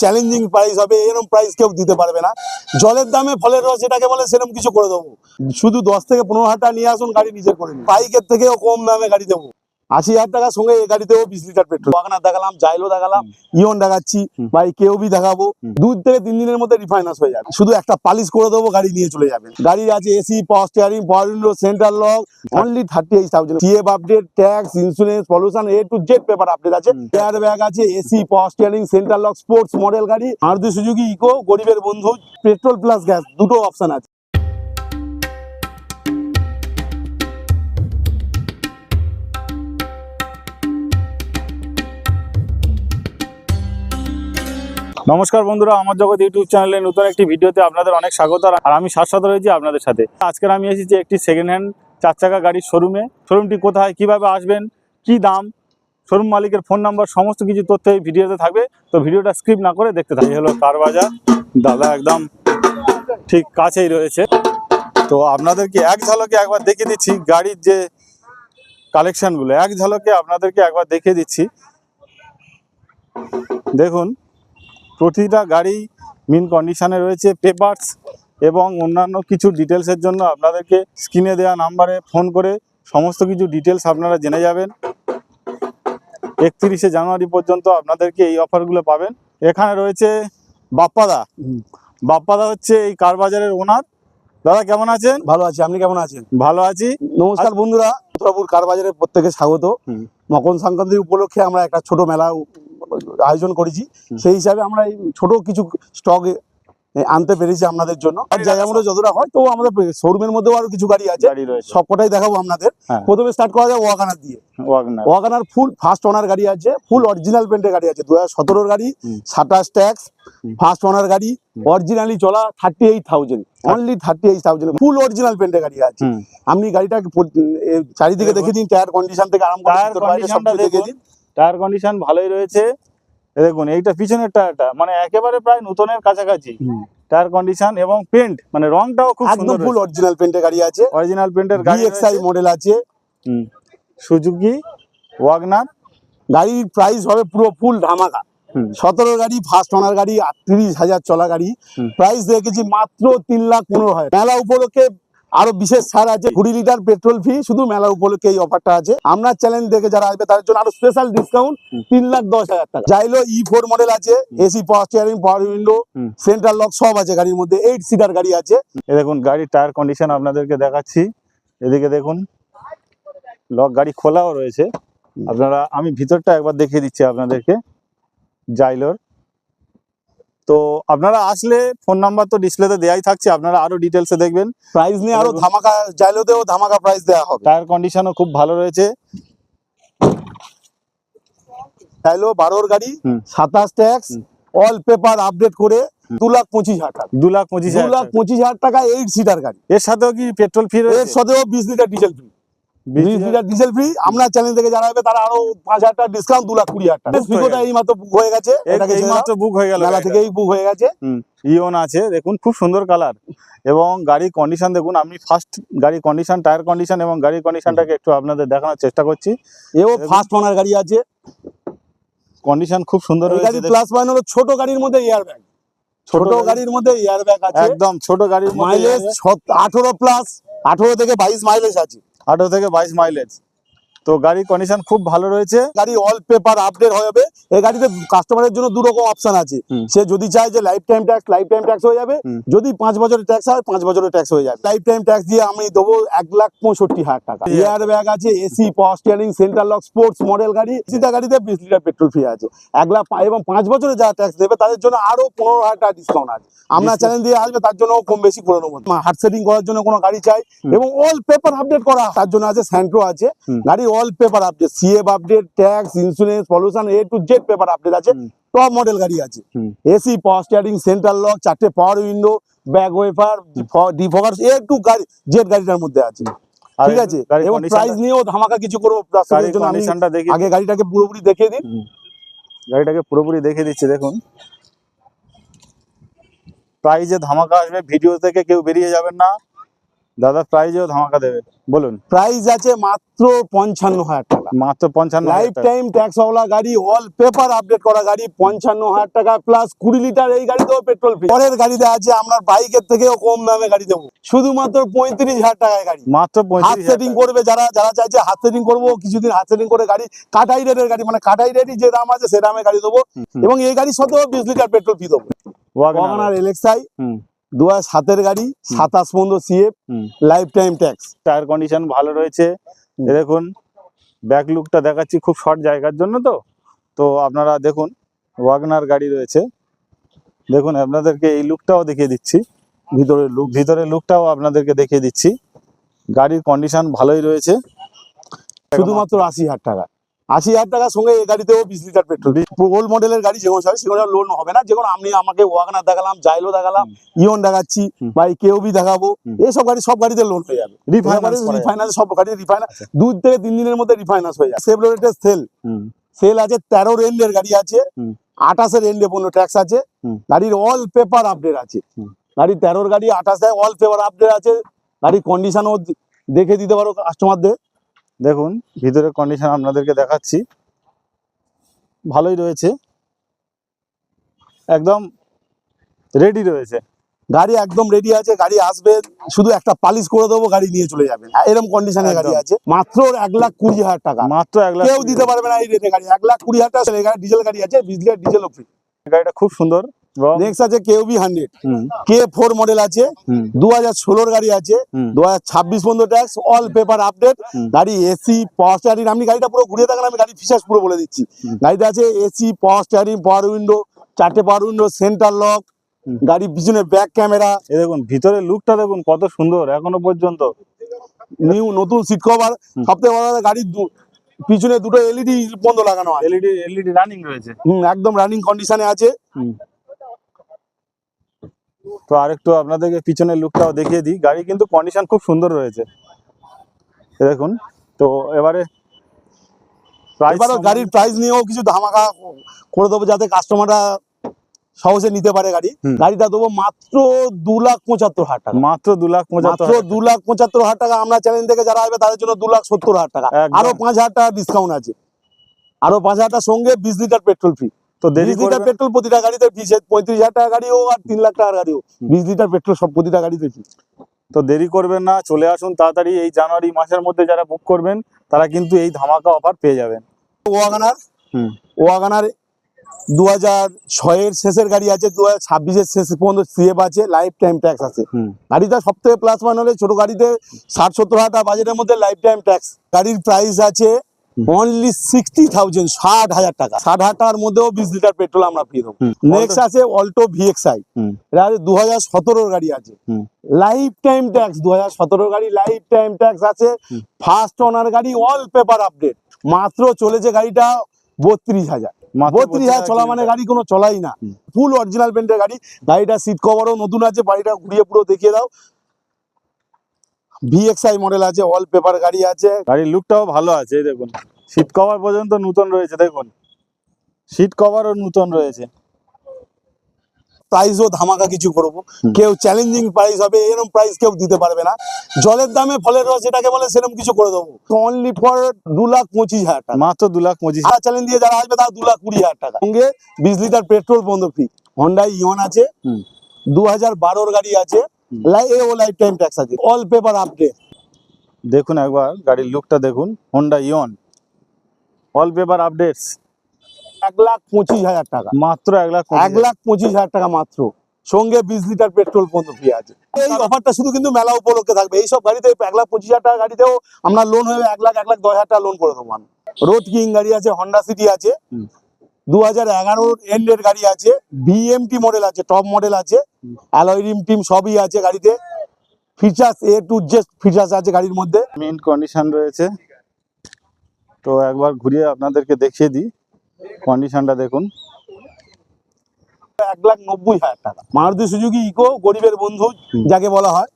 Challenging price হবে এরকম price কেউ দিতে পারবে না। জলের দামে ফলের রস যেটাকে বলে সেরকম কিছু করে দেবো। শুধু দশ থেকে পনেরো হাজার নিয়ে আসুন, গাড়ি নিজে করে নিন। বাইকের থেকেও কম দামে গাড়ি দেবো। আশি হাজার টাকার সঙ্গে এই গাড়িতেও বিশ লিটার পেট্রোল। বাগানার দেখালাম জাইলো দেখালাম ইয়ন দেখাচ্ছি। ভাই কেউ বি দেখাবো। হুম। দু থেকে তিন দিনের মধ্যে রিফাইনাস হয়ে যাবে। শুধু একটা পালিশ করে দেবো গাড়ি নিয়ে চলে যাবেন গাড়ি আছে AC power steering power window central lock only thirty eight thousand CF update tax insurance pollution A to Z paper update আছে। এয়ার ব্যাগ আছে AC power steering central lock sports model গাড়ি মারুতি সুজুকি ইকো গরিবের বন্ধু petrol plus gas দুটো option আছে। নমস্কার বন্ধুরা, আমার জগৎ ইউটিউব চ্যানেলে নতুন একটি ভিডিওতে আপনাদের অনেক স্বাগত আর আমি শাশ্বত রয়েছি আপনাদের সাথে। আজকের আমি এসেছি একটি সেকেন্ড হ্যান্ড চার চাকা গাড়ির শোরুমে শোরুমটি কোথায়, কীভাবে আসবেন, কি দাম শোরুম মালিকের ফোন নাম্বার সমস্ত কিছু তথ্য এই ভিডিওতে থাকবে। তো ভিডিওটা স্কিপ না করে দেখতে থাকি হলো কার বাজার। দাদা একদম ঠিক কাছেই রয়েছে। তো আপনাদেরকে এক ঝলকে একবার দেখিয়ে দিচ্ছি গাড়ির যে কালেকশনগুলো এক ঝলকে আপনাদেরকে একবার দেখিয়ে দিচ্ছি। দেখুন প্রতিটা গাড়ি মিন কন্ডিশনে রয়েছে পেপারস এবং অন্যান্য কিছু ডিটেলসের জন্য আপনাদেরকে স্ক্রিনে দেওয়া নাম্বারে ফোন করে সমস্ত কিছু ডিটেলস আপনারা জেনে যাবেন। একত্রিশে জানুয়ারি পর্যন্ত আপনাদেরকে এই অফারগুলো পাবেন। এখানে রয়েছে বাপ্পাদা। বাপ্পাদা হচ্ছে এই কার বাজারের ওনার দাদা কেমন আছেন? ভালো আছি। আপনি কেমন আছেন? ভালো আছি। নমস্কার বন্ধুরা। মথুরাপুর কার বাজারে প্রত্যেকে স্বাগত। মকর সংক্রান্তির উপলক্ষে আমরা একটা ছোট মেলা আয়োজন করেছি। সেই হিসাবে আমরা এই ছোট কিছু স্টক আনতে পেরেছি আপনাদের জন্য। আর জায়গা মতো যতটা হয় তো আমাদের শোরুমের মধ্যেও আরও কিছু গাড়ি আছে। সবকটাই দেখাবো আপনাদের। হ্যাঁ। প্রথমে স্টার্ট করা যায় ওয়াগানার দিয়ে। ওয়াগানার ফুল ফার্স্ট ওনার গাড়ি আছে ফুল অরিজিনাল পেন্টের গাড়ি আছে। দু হাজার গাড়ি। সাতাশ ট্যাক্স ফার্স্ট ওনার গাড়ি অরিজিনালি চলা thirty eight thousand only thirty eight thousand full original পেন্টের গাড়ি আছে। আপনি গাড়িটা চারিদিকে দেখে দিন টায়ার কন্ডিশন থেকে আরাম করে দেখে দিন। টায়ার কন্ডিশন ভালোই রয়েছে। দেখুন এইটা পিছনের টায়ারটা মানে একেবারে প্রায় নতুনের কাছাকাছি। টায়ার কন্ডিশন এবং পেন্ট মানে রংটাও খুব সুন্দর ফুল অরিজিনাল পেন্টের গাড়ি আছে। অরিজিনাল পেন্টের গাড়ি বিএক্সআই মডেল আছে। সুজুকি ওয়াগনার গাড়ির প্রাইস হবে পুরো ফুল ধামাকা। সতেরো গাড়ি ফার্স্ট ওনার গাড়ি আটত্রিশ হাজার চলা গাড়ি। প্রাইস দেখেছি মাত্র তিন লাখ পনেরো হয় মেলা উপলক্ষে আরও বিশেষ ছাড় আছে কুড়ি লিটার পেট্রোল ফি শুধু মেলা উপলক্ষে এই অফারটা আছে। আপনার চ্যালেঞ্জ দেখে যারা আসবে তাদের জন্য আরও স্পেশাল ডিসকাউন্ট তিন লাখ দশ হাজার টাকা। যাইলো ই ফোর মডেল আছে AC power steering power window. Central lock সব আছে গাড়ির মধ্যে এইট সিটার গাড়ি আছে। দেখুন গাড়ির টায়ার কন্ডিশন আপনাদেরকে দেখাচ্ছি। এদিকে দেখুন লক গাড়ি খোলাও রয়েছে। আপনারা আমি ভিতরটা একবার দেখিয়ে দিচ্ছি আপনাদেরকে জাইলোর তো আপনারা আসলে ফোন নাম্বার তো ডিসপ্লেতে দেয়াই থাকছে আপনারা আরও ডিটেলসে দেখবেন। প্রাইস নিয়ে আরও এরকম- ধামাকা জাইলোতেও ধামাকা প্রাইস দেওয়া হবে। টায়ার কন্ডিশনও খুব ভালো রয়েছে। জাইলো বারোর গাড়ি। সাতাশ ট্যাক্স অল পেপার আপডেট করে। দু লাখ পঁচিশ হাজার টাকা। দু লাখ পঁচিশ দু লাখ। পঁচিশ হাজার টাকা এইট সিটার গাড়ি। এর সাথেও কি পেট্রোল ফ্রি এর সাথেও বিশ লিটার ডিজেল ফ্রি বিশ বিশ litre- litre diesel free channel থেকে যারা হবে তারা আরও পাঁচ হাজার টাকা ডিসকাউন্ট দু লাখ কুড়ি হাজার টাকা। ফিকোটা এই মাত্র বুক হয়ে গেছে এই- এটাকে এই মাত্র বুক হয়ে গেল। মেলা থেকেই বুক হয়ে গেছে। ইওন আছে দেখুন খুব সুন্দর কালার এবং গাড়ির কন্ডিশন দেখুন আমি ফার্স্ট গাড়ির কন্ডিশন টায়ার কন্ডিশন এবং গাড়ির কন্ডিশনটাকে একটু আপনাদের দেখানোর চেষ্টা করছি। এও ফার্স্ট ওনার গাড়ি আছে। কন্ডিশন খুব সুন্দর গাড়ি প্লাস পয়েন্ট হলো ছোট গাড়ির মধ্যে এয়ার ব্যাগ ছোট গাড়ির মধ্যে এয়ার ব্যাগ আছে। একদম ছোট গাড়ির মাইলেজ আঠারো প্লাস আঠারো থেকে বাইশ মাইলেজ আছে। আঠারো থেকে বাইশ মাইলেজ তো গাড়ির কন্ডিশন খুব ভালো রয়েছে। গাড়ি অল পেপার আপডেট হবে এই গাড়িতে কাস্টমারের জন্য দু রকম অপশন আছে। সে যদি চায় যে life time tax life time tax হয়ে যাবে। যদি পাঁচ বছরের ট্যাক্স হয় পাঁচ বছরের ট্যাক্স হয়ে যাবে। লাইফ টাইম ট্যাক্স দিয়ে আমি দেবো এক লাখ পঁয়ষট্টি হাজার টাকা। এয়ার ব্যাগ আছে AC power steering central lock sports model গাড়ি। সিটা গাড়িতে বিশ লিটার পেট্রোল ফ্রি আছে। এক লাখ এবং পাঁচ বছরে যারা ট্যাক্স দেবে তাদের জন্য আরও পনেরো হাজার টাকা ডিসকাউন্ট আছে। আপনার Discount। চ্যানেল দিয়ে আসবে তার জন্য কম বেশি করে নেব হার্ড সেটিং করার জন্য কোনো গাড়ি চাই। এবং অল পেপার আপডেট করা তার জন্য আছে স্যান্ট্রো আছে। গাড়ি all paper update CF update tax insurance pollution A to Z paper update আছে টপ মডেল গাড়ি আছে। AC power steering central lock চারটে power window back wiper defogger A to গাড়ি জেড গাড়িটার মধ্যে আছে। ঠিক আছে? এবং প্রাইস নিয়েও ধামাকা কিছু করব আগে গাড়িটাকে পুরোপুরি দেখিয়ে দিন গাড়িটাকে পুরোপুরি দেখে দিচ্ছে দেখুন। প্রাইজে ধামাকা আসবে ভিডিও থেকে কেউ বেরিয়ে যাবেন না। দাদা প্রাইজেও ধামাকা দেবে। বলুন। প্রাইস আছে মাত্র পঞ্চান্ন হাজার টাকা। মাত্র পঞ্চান্ন লাইফ টাইম ট্যাক্সওয়ালা গাড়ি অল পেপার আপডেট করা গাড়ি পঞ্চান্ন হাজার টাকা প্লাস কুড়ি লিটার এই গাড়িতেও পেট্রোল ফ্রি পরের গাড়িতে আছে আমরা বাইকের থেকেও কম দামে গাড়ি দেবো। শুধুমাত্র পঁয়ত্রিশ হাজার টাকায় গাড়ি। মাত্র হাত সেটিং করবে যারা যারা চাইছে হাত সেটিং করব কিছুদিন হাত সেটিং করে গাড়ি কাটাই রেটের গাড়ি মানে কাটাই রেটই যে দাম আছে সে দামে গাড়ি দেবো। এবং এই গাড়ির সাথেও বিশ লিটার পেট্রোল ফি দেবো। Wagon R. এলেক্সাই হুম। দু সাতের গাড়ি সাতাশ পর্যন্ত CF life time tax tyre condition ভালো রয়েছে। দেখুন ব্যাক লুকটা দেখাচ্ছি খুব শর্ট জায়গার জন্য তো। তো আপনারা দেখুন ওয়াগনার গাড়ি রয়েছে। দেখুন আপনাদেরকে এই লুকটাও দেখিয়ে দিচ্ছি। ভিতরের লুক ভিতরের লুকটাও আপনাদেরকে দেখিয়ে দিচ্ছি। গাড়ির কন্ডিশন ভালোই রয়েছে। শুধুমাত্র আশি হাজার টাকা। আশি হাজার টাকার সঙ্গে এই গাড়িতেও বিশ লিটার পেট্রোল। ওল্ড মডেলের গাড়ি যেগুলো হয় সেগুলো লোন হবে না। যেগুলো আমি আমাকে ওয়াগনার দেখালাম জাইলো দেখালাম ইয়ন দেখাচ্ছি। বা কেউবি দেখাবো। এইসব গাড়ি সব গাড়িতে লোন হয়ে যাবে। রিফাইন্যান্স রিফাইন্যান্স সব গাড়ি রিফাইন্যান্স দু থেকে তিন দিনের মধ্যে রিফাইন্যান্স হয়ে যায় সেভলোরেটের সেল হুম। সেল আছে তেরো রেন্ডের গাড়ি আছে। আঠাশের রেন্ডে পনেরো ট্যাক্স আছে। গাড়ির অল পেপার আপডেট আছে। গাড়ি তেরোর গাড়ি আঠাশে অল পেপার আপডেট আছে। গাড়ির কন্ডিশনও দেখে দিতে পারো কাস্টমারদের দেখুন ভিতরের কন্ডিশন আপনাদেরকে দেখাচ্ছি। ভালোই রয়েছে। একদম রেডি রয়েছে। গাড়ি একদম রেডি আছে গাড়ি আসবে শুধু একটা পালিশ করে দেবো গাড়ি নিয়ে চলে যাবে। এরকম কন্ডিশনে গাড়ি। আছে। মাত্র এক লাখ কুড়ি হাজার টাকা। মাত্র এক লাখ কেউ দিতে পারবে না এই রেটে গাড়ি। এক লাখ কুড়ি হাজার টাকা ডিজেল গাড়ি আছে বিজলি ডিজেল ফ্রি গাড়িটা খুব সুন্দর। নেক্সট আছে KUV hundred K four model আছে হুম। দু হাজার ষোলোর গাড়ি আছে হুম। দু হাজার ছাব্বিশ পর্যন্ত ট্যাক্স অল পেপার আপডেট গাড়ি এসি পাওয়ার স্টারিং আপনি গাড়িটা পুরো থাকেন আমি গাড়ি ফিচার্স পুরো বলে দিচ্ছি। আছে AC power steering power window চারটে পাওয়ার উইন্ডো সেন্টার লক হুম। গাড়ি পিছনে ব্যাক ক্যামেরা দেখুন ভিতরের লুকটা দেখুন কত সুন্দর এখনও পর্যন্ত। নিউ নতুন সিট কভার। সবথেকে বড় গাড়ির পিছনে দুটো এলইডি বন্ধ লাগানো আছে। এলইডি এলইডি রানিং রয়েছে। হুম, একদম রানিং কন্ডিশনে আছে। তো আরেকটু আপনাদেরকে পিছনের লুকটাও দেখিয়ে দিই। গাড়ি কিন্তু কন্ডিশন খুব সুন্দর রয়েছে। দেখুন তো এবারে গাড়ির প্রাইস নিয়েও কিছু ধামাকা করে দেবো যাতে কাস্টমাররা সহজে নিতে পারে গাড়ি। গাড়িটা দেবো মাত্র দু লাখ পঁচাত্তর হাজার টাকা। মাত্র দু লাখ পঁচাত্তর মাত্র দু লাখ পঁচাত্তর হাজার টাকা আমরা চ্যানেল থেকে যারা আসবে তাদের জন্য দু লাখ সত্তর হাজার টাকা। আরও পাঁচ হাজার টাকা ডিসকাউন্ট আছে। আরও পাঁচ হাজার টাকার সঙ্গে বিশ লিটার পেট্রোল ফ্রি তো দেরি করবেন পেট্রোল প্রতিটা গাড়িতে ফ্রি পঁয়ত্রিশ হাজার টাকা গাড়ি হোক আর তিন লাখ টাকার গাড়ি হোক বিশ লিটার পেট্রোল সব প্রতিটা গাড়িতে ফ্রি তো দেরি করবেন না চলে আসুন তাড়াতাড়ি এই জানুয়ারি মাসের মধ্যে যারা বুক করবেন তারা কিন্তু এই ধামাকা অফার পেয়ে যাবেন। ওয়াগানার হুম। ওয়াগানার দু হাজার ছয়ের শেষের গাড়ি আছে দু হাজার ছাব্বিশের শেষ পর্যন্ত সিএফ আছে লাইফ টাইম ট্যাক্স আছে গাড়িটা সব থেকে প্লাস পয়েন্ট হলে ছোট গাড়িতে ষাট সত্তর হাজার টাকা বাজেটের মধ্যে লাইফ টাইম ট্যাক্স গাড়ির প্রাইস আছে অনলি সিক্সটি থাউজেন্ড ষাট হাজার টাকা। ষাট হাজার টাকার মধ্যেও বিশ লিটার পেট্রোল আমরা ফ্রি দেবো নেক্সট আছে অল্টো ভিএক্সআই হুম। এটা আছে দু হাজার সতেরোর গাড়ি আছে। লাইফ টাইম ট্যাক্স দু হাজার সতেরো গাড়ি লাইফ টাইম ট্যাক্স আছে ফার্স্ট ওনার গাড়ি অল পেপার আপডেট মাত্র চলেছে গাড়িটা বত্রিশ হাজার। বত্রিশ হাজার চলা মানে গাড়ি কোনো চলাই না। ফুল অরিজিনাল পেন্টের গাড়ি। গাড়িটা সিট কভারও নতুন আছে বাড়িটা ঘুরিয়ে পুরো দেখিয়ে দাও। ভিএক্সআই মডেল আছে অল পেপার গাড়ি আছে। গাড়ির লুকটাও ভালো আছে দেখুন। সিট কভার পর্যন্ত নতুন রয়েছে দেখুন। সিট কভারও নতুন রয়েছে। প্রাইসও ধামাকা কিছু করব। কেউ চ্যালেঞ্জিং প্রাইস হবে এরকম প্রাইস কেউ দিতে পারবে না। জলের দামে ফলের রস যেটাকে বলে সেরকম কিছু করে দেবো। অনলি ফর দু লাখ পঁচিশ হাজার টাকা। মাত্র দু লাখ পঁচিশ। আর চ্যালেঞ্জ দিয়ে যারা আসবে তারা দু লাখ কুড়ি হাজার টাকা। সঙ্গে বিশ লিটার পেট্রোল বন্ধ ফ্রি হন্ডাই ইয়ন আছে। দু হাজার বারোর গাড়ি আছে। ও লাইফ টাইম ট্যাক্স আছে। অল পেপার আপডেট দেখুন একবার গাড়ির লুকটা দেখুন। Honda Eon all paper updates এক লাখ পঁচিশ হাজার টাকা। মাত্র এক লাখ এক লাখ পঁচিশ হাজার টাকা মাত্র। সঙ্গে বিশ লিটার পেট্রোল পর্যন্ত ফ্রি আছে। এই অফারটা শুধু কিন্তু মেলা উপলক্ষে থাকবে। এইসব গাড়িতে এক লাখ পঁচিশ হাজার টাকা গাড়িতেও আমরা লোন হয়ে এক লাখ এক লাখ দশ হাজার টাকা লোন করে দেবো। রোড কিং গাড়ি আছে হন্ডা সিটি আছে। দু হাজার এগারোর এন্ডের গাড়ি আছে বিএমটি মডেল আছে টপ মডেল আছে হুম। টিম সবই আছে গাড়িতে। Features A to Z features আছে গাড়ির মধ্যে। মিন্ট কন্ডিশন রয়েছে। তো একবার ঘুরিয়ে আপনাদেরকে দেখিয়ে দিই। কন্ডিশনটা দেখুন। এক লাখ নব্বই হাজার টাকা। মারুতি সুজুকি ইকো গরিবের বন্ধু যাকে বলা হয়।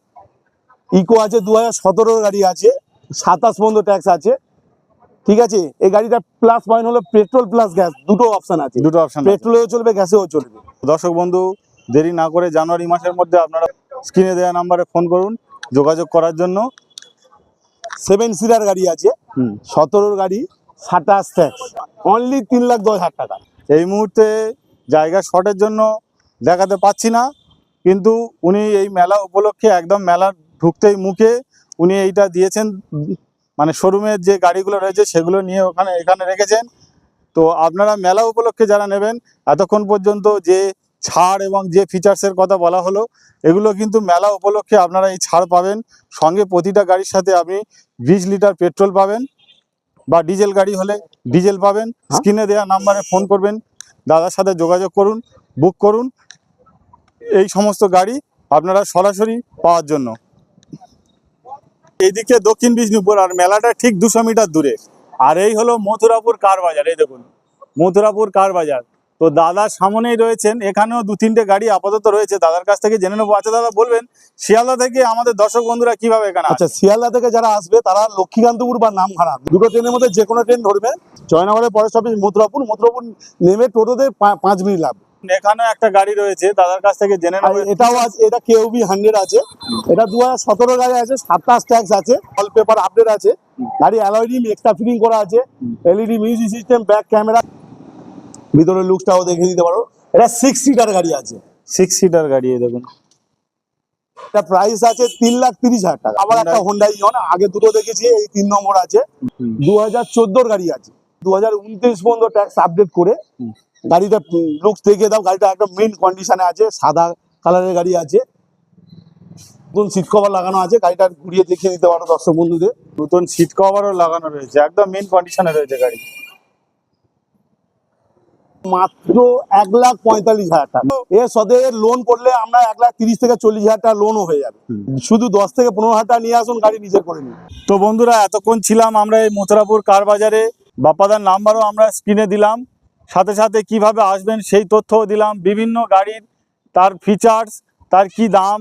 ইকো আছে দু হাজার গাড়ি আছে। সাতাশ বন্ধু ট্যাক্স আছে। ঠিক আছে? এই গাড়িটা প্লাস পয়েন্ট হলো পেট্রোল প্লাস গ্যাস দুটো অপশন আছে। দুটো অপশন পেট্রোলেও চলবে গ্যাসেও চলবে। দর্শক বন্ধু দেরি না করে জানুয়ারি মাসের মধ্যে আপনারা স্ক্রিনে দেওয়া নাম্বারে ফোন করুন যোগাযোগ করার জন্য। সেভেন সিটার গাড়ি আছে সতেরোর গাড়ি সাতাশ ট্যাক্স অনলি তিন লাখ দশ হাজার টাকা। এই মুহূর্তে জায়গা শর্টের জন্য দেখাতে পাচ্ছি না কিন্তু উনি এই মেলা উপলক্ষে একদম মেলা ঢুকতেই মুখে উনি এইটা দিয়েছেন মানে শোরুমের যে গাড়িগুলো রয়েছে সেগুলো নিয়ে ওখানে এখানে রেখেছেন। তো আপনারা মেলা উপলক্ষে যারা নেবেন এতক্ষণ পর্যন্ত যে ছাড় এবং যে ফিচার্সের কথা বলা হলো এগুলো কিন্তু মেলা উপলক্ষে আপনারা এই ছাড় পাবেন। সঙ্গে প্রতিটা গাড়ির সাথে আপনি বিশ লিটার পেট্রোল পাবেন বা ডিজেল গাড়ি হলে ডিজেল পাবেন। স্ক্রিনে দেওয়া নাম্বারে ফোন করবেন দাদার সাথে যোগাযোগ করুন বুক করুন। এই সমস্ত গাড়ি আপনারা সরাসরি পাওয়ার জন্য। এইদিকে দক্ষিণ বিষ্ণুপুর আর মেলাটা ঠিক দুশো মিটার দূরে। আর এই হলো মথুরাপুর কার বাজার এই দেখুন মথুরাপুর কার বাজার। তো দাদার সামনেই রয়েছেন এখানেও দু তিনটে গাড়ি আপাতত রয়েছে দাদার কাছ থেকে জেনে নেব। আচ্ছা দাদা বলবেন শিয়ালদা থেকে আমাদের দর্শক বন্ধুরা কীভাবে এখানে আচ্ছা শিয়ালদা থেকে যারা আসবে তারা লক্ষ্মীকান্তপুর বা নামখানা দুটো ট্রেনের মধ্যে যে কোনো ট্রেন ধরবে। জয়নগরের পরের স্টপেজ মথুরাপুর মথুরাপুর নেমে টোটোতে পাঁচ মিনিট লাগবে। এখানেও একটা গাড়ি রয়েছে দাদার কাছ থেকে জেনে নেবেন এটাও আছে এটা কেউবি হান্ড্রেড আছে। এটা দু হাজার সতেরো গাড়ি আছে সাতাশ ট্যাক্স আছে অল পেপার আপডেট আছে। গাড়ি অ্যালয়েডিম এক্সট্রা ফিটিং করা আছে LED music system back camera ভিতরে লুকটাও দেখে দিতে পারো। এটা সিক্স সিটার গাড়ি আছে। সিক্স সিটার গাড়ি এই দেখুন। এটা প্রাইস আছে তিন লাখ তিরিশ হাজার টাকা। আবার একটা হোন্ডা ইয়ন আগে দুটো দেখেছি এই তিন নম্বর আছে। দু হাজার চোদ্দোর গাড়ি আছে। দু হাজার উনত্রিশ পর্যন্ত ট্যাক্স আপডেট করে। গাড়িটা লুকস দেখে দাও। গাড়িটা একদম মেন কন্ডিশনে আছে সাদা কালারের গাড়ি আছে। নতুন সিট কভার লাগানো আছে গাড়িটা ঘুরিয়ে দেখিয়ে দিতে পারো দর্শক বন্ধুদের। নতুন সিট কভারও লাগানো রয়েছে একদম মেন কন্ডিশনে রয়েছে গাড়ি। মাত্র এক লাখ পঁয়তাল্লিশ হাজার টাকা। এর সাথে লোন করলে আমরা এক লাখ তিরিশ থেকে চল্লিশ হাজার টাকা লোনও হয়ে যাবে। শুধু দশ থেকে পনেরো হাজার টাকা নিয়ে আসুন গাড়ি নিজের করে নিন। তো বন্ধুরা এতক্ষণ ছিলাম আমরা এই মথুরাপুর কার বাজারে। বাপ্পাদার নাম্বারও আমরা স্ক্রিনে দিলাম। সাথে সাথে কীভাবে আসবেন সেই তথ্যও দিলাম, বিভিন্ন গাড়ির তার ফিচার্স তার কি দাম,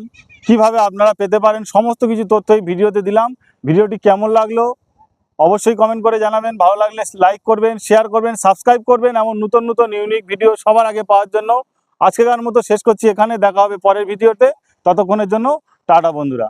কীভাবে আপনারা পেতে পারেন, সমস্ত কিছু তথ্য এই ভিডিওতে দিলাম। ভিডিওটি কেমন লাগল অবশ্যই কমেন্ট করে জানাবেন। ভালো লাগলে লাইক করবেন শেয়ার করবেন সাবস্ক্রাইব করবেন এমন নতুন নতুন ইউনিক ভিডিও সবার আগে পাওয়ার জন্য। আজকেকার মতো শেষ করছি এখানে, দেখা হবে পরের ভিডিওতে। ততক্ষণের জন্য টাটা বন্ধুরা।